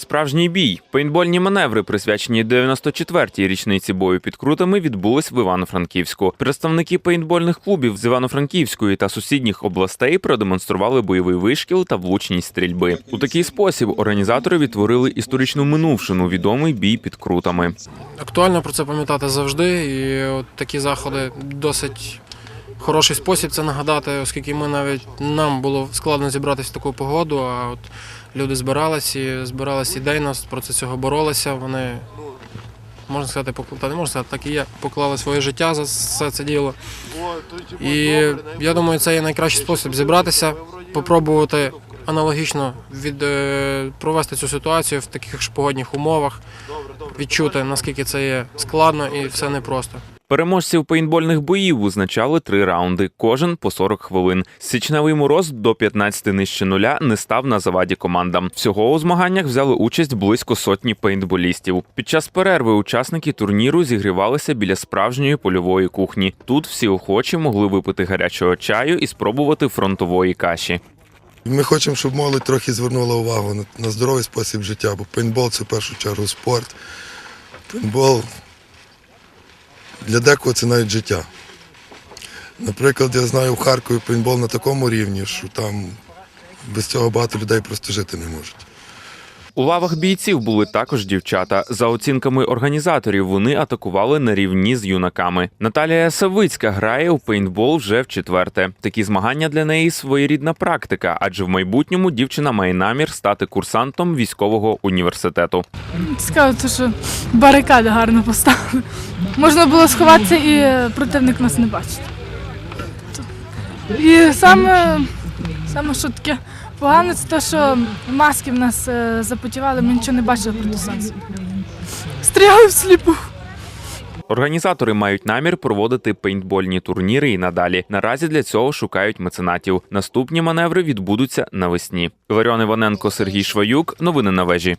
Справжній бій. Пейнтбольні маневри, присвячені 94-й річниці бою під крутами, відбулись в Івано-Франківську. Представники пейнтбольних клубів з Івано-Франківської та сусідніх областей продемонстрували бойовий вишкіл та влучність стрільби. У такий спосіб організатори відтворили історичну минувшину, відомий бій під крутами. Актуально про це пам'ятати завжди, і от такі заходи досить хороший спосіб це нагадати, оскільки ми навіть нам було складно зібратися в таку погоду, а от люди збирались і збирались ідейно, проти цього боролися. Вони можна сказати, покла- та не можна сказати, так і є, поклали своє життя за все це діло. І я думаю, це є найкращий спосіб зібратися, попробувати аналогічно від, е, провести цю ситуацію в таких ж погодних умовах, відчути, наскільки це є складно і все непросто. Переможців пейнтбольних боїв визначали три раунди, кожен по 40 хвилин. Січневий мороз до 15 нижче нуля не став на заваді командам. Всього у змаганнях взяли участь близько сотні пейнтболістів. Під час перерви учасники турніру зігрівалися біля справжньої польової кухні. Тут всі охочі могли випити гарячого чаю і спробувати фронтової каші. Ми хочемо, щоб молодь трохи звернула увагу на, здоровий спосіб життя, бо пейнтбол це в першу чергу спорт. Пейнтбол для декого це навіть життя. Наприклад, я знаю в Харкові пейнтбол на такому рівні, що там без цього багато людей просто жити не можуть. У лавах бійців були також дівчата. За оцінками організаторів, вони атакували на рівні з юнаками. Наталія Савицька грає у пейнтбол вже в четверте. Такі змагання для неї своєрідна практика, адже в майбутньому дівчина має намір стати курсантом військового університету. Цікаво, що барикади гарно поставили. Можна було сховатися і е, противник нас не бачить. І саме, саме що таке погане, це те, що маски в нас е, запотівали, ми нічого не бачили проти сонця. Стріляли всліпу. Організатори мають намір проводити пейнтбольні турніри і надалі. Наразі для цього шукають меценатів. Наступні маневри відбудуться навесні. Іларіон Іваненко, Сергій Шваюк. Новини на вежі.